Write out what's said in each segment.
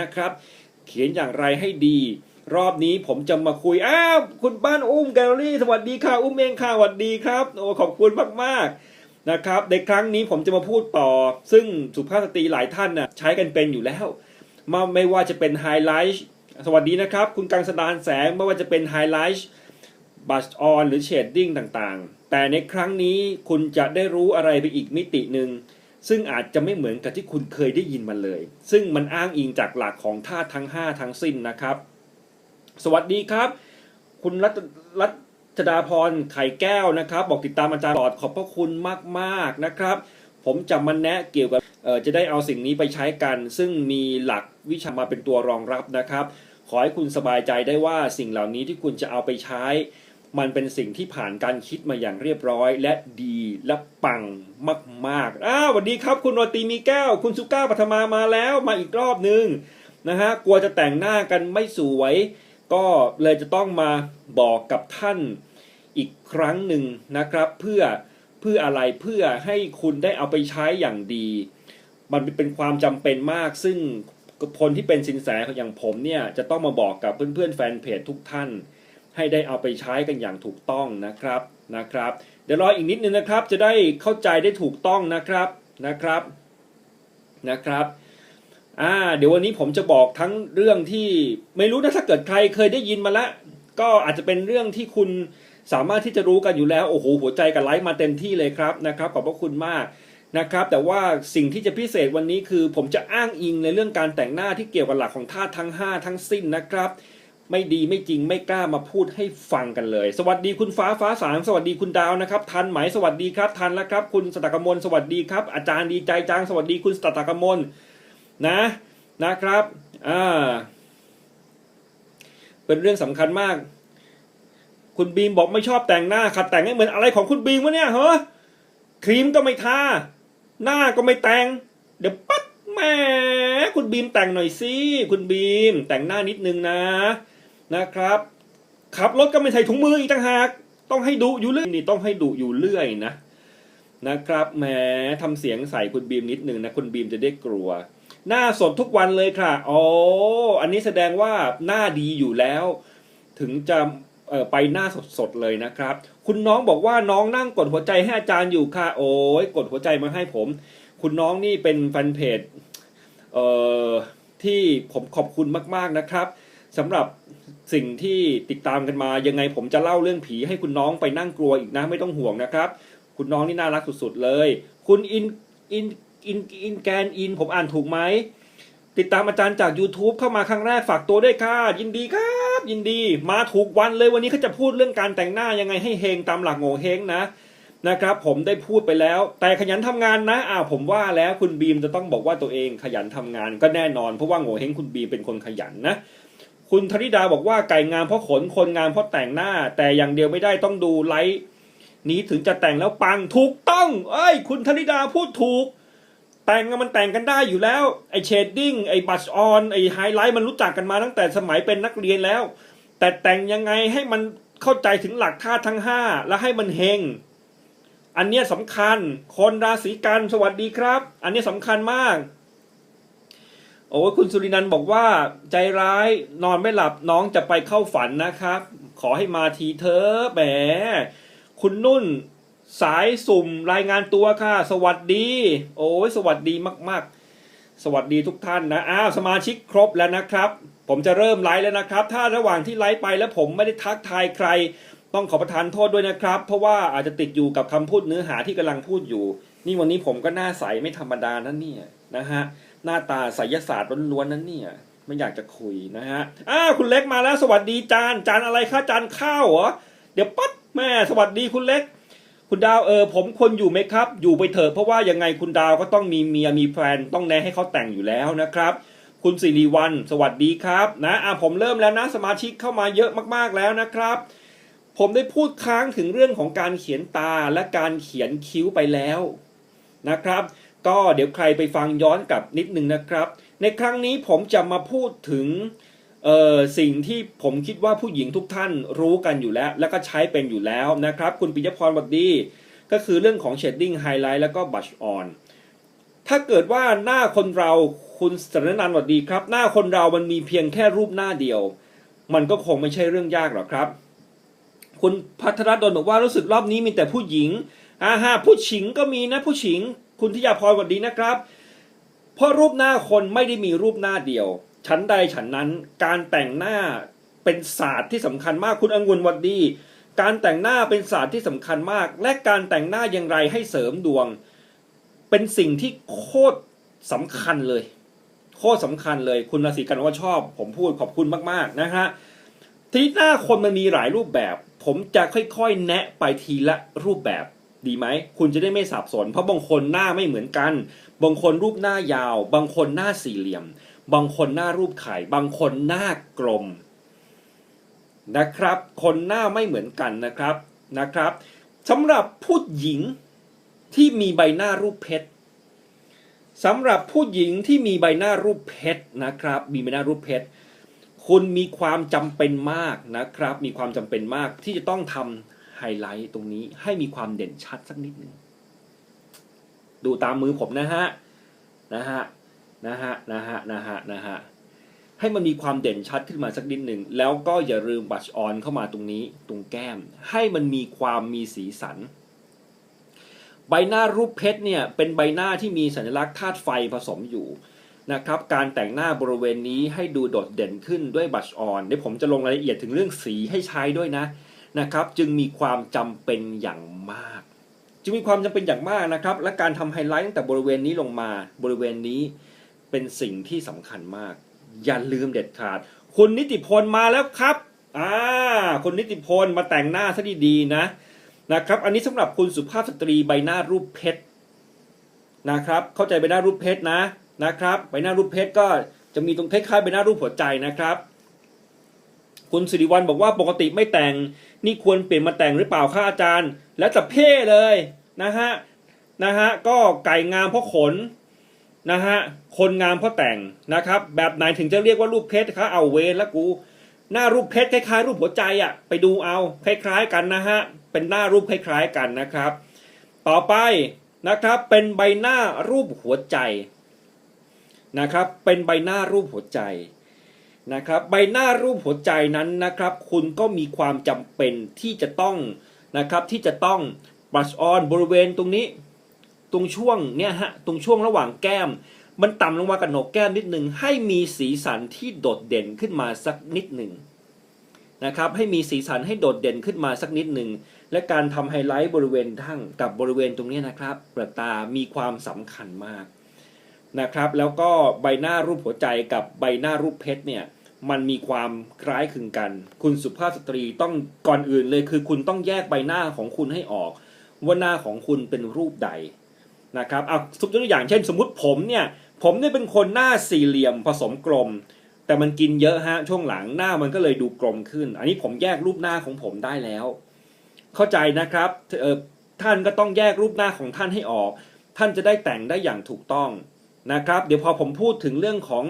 นะครับ เขียนอย่างไรให้ดี รอบนี้ผมจะมาคุย อ้าว คุณบ้านอุ้มแกลลี่ สวัสดีค่ะ อุ้มเองค่ะ สวัสดีครับ โอ้ขอบคุณมากๆนะครับ ในครั้งนี้ผมจะมาพูดต่อ ซึ่งสุภาพสตรีหลายท่านน่ะใช้กันเป็นอยู่แล้วมาไม่ว่าจะเป็นไฮไลท์สวัสดีนะครับ คุณกังสดานแสงไม่ว่าจะเป็นไฮไลท์บัชออนหรือเชดดิ้งต่างๆ แต่ในครั้งนี้คุณจะได้รู้อะไรไปอีกมิติหนึ่ง ซึ่งอาจจะไม่เหมือนกับที่คุณเคยได้ยินมาเลย ซึ่งมันอ้างอิงจากหลักของธาตุทั้ง 5 ทั้งสิ้นนะครับ สวัสดีครับ คุณรัตรัชดาพรไข่แก้วนะครับ บอกติดตามอาจารย์ตลอดขอบพระคุณมากๆนะครับ ผมจะมาแนะเกี่ยวกับเอ่อจะได้เอาสิ่งนี้ไปใช้กัน ซึ่งมีหลักวิชามาเป็นตัวรองรับนะครับ ขอให้คุณสบายใจได้ว่าสิ่งเหล่านี้ที่คุณจะเอาไปใช้ มันเป็นสิ่งที่ผ่านการคิดมาอย่างเรียบร้อย และดีและปังมากๆอ้าวสวัสดีครับ คุณโรตีมีแก้ว คุณสุก้าปัทมามาแล้วมาอีกรอบนึงนะฮะกลัวจะแต่งหน้ากันไม่สวย ก็เลยจะต้องมาบอกกับท่านอีกครั้งหนึ่งนะครับ เพื่อเพื่ออะไรเพื่อให้คุณได้เอาไปใช้อย่างดี มันเป็นความจำเป็นมากซึ่งคนที่เป็นสินแสอย่างผมเนี่ยจะต้องมาบอกกับเพื่อนๆแฟนเพจทุกท่าน ให้ได้เอาไปใช้กันอย่างถูกต้องนะครับนะครับ เดี๋ยวรออีกนิดนึงนะครับ จะได้เข้าใจได้ถูกต้องนะครับนะครับนะครับอ่าเดี๋ยววันนี้ผมจะบอกทั้งเรื่องที่ไม่รู้นะถ้าเกิดใครเคยได้ยินมาแล้วก็อาจจะเป็นเรื่องที่คุณสามารถที่จะรู้กันอยู่แล้วโอ้โหหัวใจกับไลฟ์มาเต็มที่เลยครับนะครับขอบพระคุณมากนะครับ แต่ว่าสิ่งที่จะพิเศษวันนี้คือ ผมจะอ้างอิงในเรื่องการแต่งหน้าที่เกี่ยวกับหลักของธาตุทั้ง 5 ทั้งสิ้นนะครับ ไม่ดีไม่จริงไม่กล้ามาพูดให้ฟังกันเลย สวัสดีคุณฟ้าฟ้าสางสวัสดีคุณดาวนะครับ ทันไหมสวัสดีครับ ทันแล้วครับ คุณสตากมลสวัสดีครับ อาจารย์ดีใจจังสวัสดีคุณสตากมลนะนะครับอ่าเป็นเรื่องสำคัญมาก คุณบีมบอกไม่ชอบแต่งหน้าขัดแต่งให้เหมือนอะไรของคุณบีมวะเนี่ยเหรอครีมก็ไม่ทาหน้าก็ไม่แต่ง เดี๋ยวปั๊บแหมคุณบีมแต่งหน่อยสิคุณบีมแต่งหน้านิดนึงนะ นะครับขับรถก็ไม่ใส่ถุงมืออีกต่างหาก ต้องให้ดุอยู่เรื่อยนี่ต้องให้ดุอยู่เรื่อยนะนะครับแหมทำเสียงใส่คุณบีมนิดนึงนะคุณบีมจะได้กลัว หน้าสดทุกวันเลยค่ะอ๋ออันนี้แสดงว่าหน้าดีอยู่แล้ว ถึงจะไปหน้าสดๆเลยนะครับ คุณน้องบอกว่าน้องนั่งกดหัวใจให้อาจารย์อยู่ค่ะ โอ้ยกดหัวใจมาให้ผม คุณน้องนี่เป็นแฟนเพจเอ่อที่ผมขอบคุณมากๆนะครับสำหรับ สิ่งที่ติดตามกันมายังไงผมจะเล่าเรื่องผีให้คุณน้องไปนั่งกลัวอีกนะไม่ต้องห่วงนะครับ คุณน้องนี่น่ารักสุดๆเลย คุณอินอินอินอินแกนอินผมอ่านถูกไหมติดตามอาจารย์จาก YouTube เข้ามาครั้งแรกฝากตัวด้วยค่ะยินดีครับ ยินดี มาถูกวันเลยวันนี้เขาจะพูดเรื่องการแต่งหน้ายังไงให้เฮงตามหลักโง่เฮงนะนะครับ ผมได้พูดไปแล้ว แต่ขยันทำงานนะอ้าวผมว่าแล้วคุณบีมจะต้องบอกว่าตัวเองขยันทำงานก็แน่นอนเพราะว่าโง่เฮงคุณบีมเป็นคนขยันนะ คุณธริดาบอกว่าไก่งามเพราะขนคนงามเพราะแต่งหน้า แต่อย่างเดียวไม่ได้ต้องดูไลฟ์นี้ถึงจะแต่งแล้วปังถูกต้อง เอ้ย คุณธริดาพูดถูก แต่งมันแต่งกันได้อยู่แล้วไอเชดดิ้งไอบัชออนไอไฮไลท์มันรู้จักกันมาตั้งแต่สมัยเป็นนักเรียนแล้ว แต่แต่งยังไงให้มันเข้าใจถึงหลักธาตุทั้งห้าแล้วให้มันเฮงอันเนี้ยสำคัญคนราศีกันสวัสดีครับ อันเนี้ยสำคัญมาก โอ้ยคุณสุรินันท์บอกว่าใจร้ายนอนไม่หลับน้องจะไปเข้าฝันนะครับ ขอให้มาทีเถอแหม คุณนุ่นสายสุ่มรายงานตัวค่ะ สวัสดี โอ้ยสวัสดีมาก ๆ สวัสดีทุกท่านนะอ้าวสมาชิกครบแล้วนะครับ ผมจะเริ่มไลฟ์แล้วนะครับ ถ้าระหว่างที่ไลฟ์ไปแล้วผมไม่ได้ทักทายใคร ต้องขอประทานโทษด้วยนะครับ เพราะว่าอาจจะติดอยู่กับคำพูดเนื้อหาที่กำลังพูดอยู่ นี่วันนี้ผมก็หน้าใสไม่ธรรมดานั่นเนี่ยนะฮะ หน้าตาไสยศาสตร์ล้วนๆนั่นเนี่ย ไม่อยากจะคุยนะฮะอ้าคุณเล็กมาแล้วสวัสดีจานจานอะไรคะจานข้าวเหรอเดี๋ยวปั๊บแม่สวัสดีคุณเล็ก คุณดาวเออผมควรอยู่ไหมครับ อยู่ไปเถอะเพราะว่ายังไงคุณดาวก็ต้องมีเมียมีแฟนต้องแนะให้เขาแต่งอยู่แล้วนะครับ คุณสิริวัลสวัสดีครับนะอะผมเริ่มแล้วนะสมาชิกเข้ามาเยอะมากๆแล้วนะครับผมได้พูดค้างถึงเรื่องของการเขียนตาและการเขียนคิ้วไปแล้วนะครับ ก็เดี๋ยวใครไปฟังย้อนกลับนิดนึงนะครับ ในครั้งนี้ผมจะมาพูดถึงสิ่งที่ผมคิดว่าผู้หญิงทุกท่านรู้กันอยู่แล้ว แล้วก็ใช้เป็นอยู่แล้วนะครับ คุณปิยพรบัดดี ก็คือเรื่องของ shading highlight แล้วก็ brush on ถ้าเกิดว่าหน้าคนเราคุณสรนันท์สวัสดีครับ หน้าคนเรามันมีเพียงแค่รูปหน้าเดียว มันก็คงไม่ใช่เรื่องยากหรอกครับ คุณพัทรดลบอกว่ารู้สึกรอบนี้มีแต่ผู้หญิงอ่าฮะผู้ชิงก็มีนะผู้ชิง คุณทิยาพรสวัสดีนะครับ เพราะรูปหน้าคนไม่ได้มีรูปหน้าเดียวฉันใดฉันนั้น การแต่งหน้าเป็นศาสตร์ที่สำคัญมากคุณอังุนวัดดี การแต่งหน้าเป็นศาสตร์ที่สำคัญมาก และการแต่งหน้าอย่างไรให้เสริมดวง เป็นสิ่งที่โคตรสำคัญเลย โคตรสำคัญเลยคุณราศีกันว่าชอบ ผมพูดขอบคุณมากๆนะฮะทีหน้าคนมันมีหลายรูปแบบ ผมจะค่อยๆ แนะไปทีละรูปแบบ ดีไหมคุณจะได้ไม่สับสน เพราะบางคนหน้าไม่เหมือนกัน บางคนรูปหน้ายาว บางคนหน้าสี่เหลี่ยม บางคนหน้ารูปไข่ บางคนหน้ากลมนะครับ คนหน้าไม่เหมือนกันนะครับนะครับสำหรับผู้หญิงที่มีใบหน้ารูปเพชรสำหรับผู้หญิงที่มีใบหน้ารูปเพชรนะครับ มีใบหน้ารูปเพชรคุณมีความจำเป็นมากนะครับ มีความจำเป็นมากที่จะต้องทำ ไฮไลท์ตรงนี้ให้มีความเด่นชัดสักนิดหนึ่งดูตามมือผมนะฮะนะฮะนะฮะนะฮะนะฮะนะฮะให้มันมีความเด่นชัดขึ้นมาสักนิดหนึ่งแล้วก็อย่าลืมบัชออนเข้ามาตรงนี้ตรงแก้ม ให้มันมีความมีสีสัน ใบหน้ารูปเพชรเนี่ยเป็นใบหน้าที่มีสัญลักษณ์ธาตุไฟผสมอยู่นะครับการแต่งหน้าบริเวณนี้ให้ดูโดดเด่นขึ้นด้วยบัชออนเดี๋ยวผมจะลงรายละเอียดถึงเรื่องสีให้ใช้ด้วยนะ นะครับจึงมีความจำเป็นอย่างมาก จึงมีความจำเป็นอย่างมากนะครับ และการทำไฮไลท์ตั้งแต่บริเวณนี้ลงมาบริเวณนี้เป็นสิ่งที่สำคัญมาก อย่าลืมเด็ดขาด คุณนิติพลมาแล้วครับอ่าคุณนิติพลมาแต่งหน้าซะดีๆนะนะครับ อันนี้สำหรับคุณสุภาพสตรีใบหน้ารูปเพชรนะครับ เข้าใจใบหน้ารูปเพชรนะนะครับ ใบหน้ารูปเพชรก็จะมีตรงคล้ายๆใบหน้ารูปหัวใจนะครับ คุณสิริวัลบอกว่าปกติไม่แต่ง นี่ควรเปลี่ยนมาแต่งหรือเปล่าคะอาจารย์ แล้วแต่เพ่เลยนะฮะนะฮะก็ไก่งามเพราะขนนะฮะคนงามเพราะแต่งนะครับ แบบไหนถึงจะเรียกว่ารูปเพชรคะเอาเวรแล้วกู หน้ารูปเพชรคล้ายๆ รูปหัวใจอะไปดูเอาคล้าย ๆกันนะฮะเป็นหน้ารูปคล้าย ๆกันนะครับ ต่อไปนะครับเป็นใบหน้ารูปหัวใจนะครับ เป็นใบหน้ารูปหัวใจ นะครับใบหน้ารูปหัวใจนั้นนะครับ คุณก็มีความจำเป็นที่จะต้องนะครับที่จะต้องบลัชออนบริเวณตรงนี้ ตรงช่วงเนี่ยฮะตรงช่วงระหว่างแก้ม มันต่ำลงมากับโหนกแก้มนิดหนึ่งให้มีสีสันที่โดดเด่นขึ้นมาสักนิดหนึ่งนะครับให้มีสีสันให้โดดเด่นขึ้นมาสักนิดหนึ่งและการทำไฮไลท์บริเวณทั้งกับบริเวณตรงนี้นะครับเปลือกตามีความสำคัญมากนะครับ แล้วก็ใบหน้ารูปหัวใจกับใบหน้ารูปเพชรเนี่ย มันมีความคล้ายคลึงกัน คุณสุภาพสตรีต้องก่อนอื่นเลยคือ คุณต้องแยกใบหน้าของคุณให้ออก ว่าหน้าของคุณเป็นรูปใดนะครับเอาสมมติตัวอย่างเช่น สมมติผมเนี่ยผมเนี่ยเป็นคนหน้าสี่เหลี่ยมผสมกลม แต่มันกินเยอะฮะช่วงหลังหน้ามันก็เลยดูกลมขึ้น อันนี้ผมแยกรูปหน้าของผมได้แล้ว เข้าใจนะครับเออท่านก็ต้องแยกรูปหน้าของท่านให้ออก ท่านจะได้แต่งได้อย่างถูกต้องนะครับ เดี๋ยวพอผมพูดถึงเรื่องของ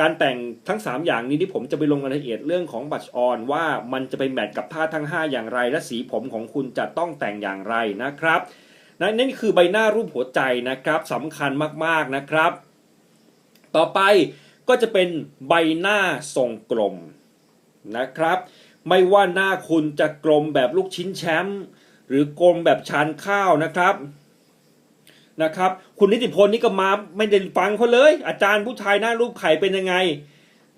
การแต่งทั้ง 3 อย่างนี้ที่ผมจะไปลงรายละเอียดเรื่องของบัชออนว่ามันจะไปแมทกับท่าทั้ง 5 อย่างไร และสีผมของคุณจะต้องแต่งอย่างไรนะครับนั่นคือใบหน้ารูปหัวใจนะครับสำคัญมากๆนะครับ ต่อไปก็จะเป็นใบหน้าทรงกลมนะครับ ไม่ว่าหน้าคุณจะกลมแบบลูกชิ้นแชมป์หรือกลมแบบชานข้าวนะครับ นะครับ คุณนิติพลนี่ก็มาไม่ได้ฟังเขาเลย อาจารย์ผู้ชายหน้ารูปไข่เป็นยังไง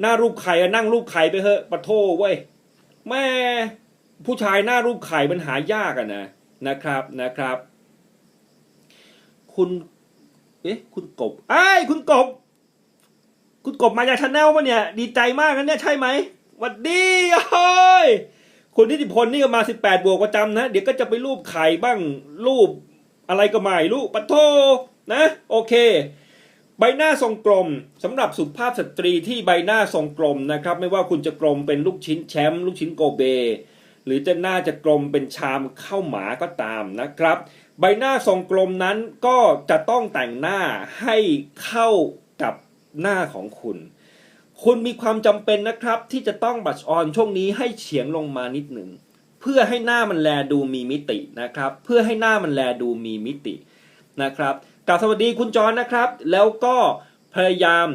หน้ารูปไข่นั่งรูปไข่ไปเถอะปะโทเว้ยแม่ผู้ชายหน้ารูปไข่มันหายากอะนะนะครับนะครับ คุณเอ๊ะคุณกบไอ้คุณกบ คุณกบมาจากชาแนลมาเนี่ย ดีใจมากนะเนี่ยใช่ไหมหวัดดีเฮ้ยคุณนิติพลนี่ก็มาสิบแปดบวกประจำนะ เดี๋ยวก็จะไปรูปไข่บ้างรูป อะไรก็ไม่รู้ปะโทนะ โอเค ใบหน้าทรงกลมสำหรับสุภาพสตรีที่ใบหน้าทรงกลมนะครับ ไม่ว่าคุณจะกลมเป็นลูกชิ้นแชมป์ลูกชิ้นโกเบ หรือจะหน้าจะกลมเป็นชามข้าวหมาก็ตามนะครับ ใบหน้าทรงกลมนั้นก็จะต้องแต่งหน้าให้เข้ากับหน้าของคุณคุณมีความจำเป็นนะครับที่จะต้องบัชออนช่วงนี้ให้เฉียงลงมานิดหนึ่ง เพื่อให้หน้ามันแลดูมีมิตินะครับ เพื่อให้หน้ามันแลดูมีมิตินะครับกล่าวสวัสดีคุณจรนนะครับ แล้วก็พยายาม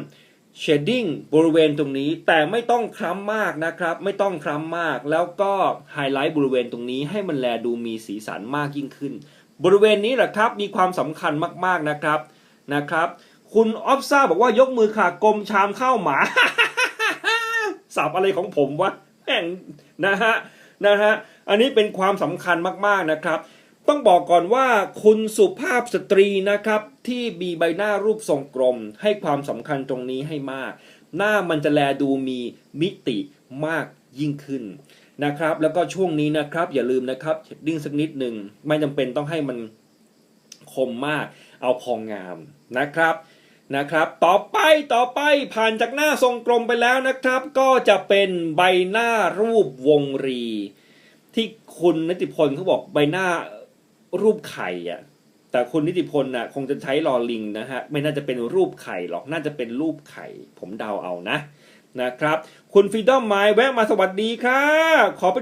เชดดิ้งบริเวณตรงนี้แต่ไม่ต้องคล้ำมากนะครับ ไม่ต้องคล้ำมาก แล้วก็ไฮไลท์บริเวณตรงนี้ให้มันแลดูมีสีสันมากยิ่งขึ้น บริเวณนี้แหละครับมีความสำคัญมากๆนะครับนะครับ คุณออฟซ่าบอกว่ายกมือค่ะกลมชามข้าวหมาสับอะไรของผมวะแม่งนะฮะนะฮะ อันนี้เป็นความสำคัญมากๆนะครับ ต้องบอกก่อนว่าคุณสุภาพสตรีนะครับที่มีใบหน้ารูปทรงกลม ให้ความสำคัญตรงนี้ให้มาก หน้ามันจะแลดูมีมิติมากยิ่งขึ้นนะครับ แล้วก็ช่วงนี้นะครับ อย่าลืมนะครับเชดดิ้งสักนิดหนึ่งไม่จำเป็นต้องให้มันคมมาก เอาพองามนะครับนะครับ ต่อไปต่อไปผ่านจากหน้าทรงกลมไปแล้วนะครับ ก็จะเป็นใบหน้ารูปวงรี ที่คุณนิติพลเขาบอกใบหน้ารูปไข่อะแต่คุณนิติพลน่ะ คงจะใช้ลอลิงนะฮะ ไม่น่าจะเป็นรูปไข่หรอกน่าจะเป็นรูปไข่ ผมเดาเอานะนะครับ คุณฟรีดอมไมแวะมาสวัสดีค่ะขอไป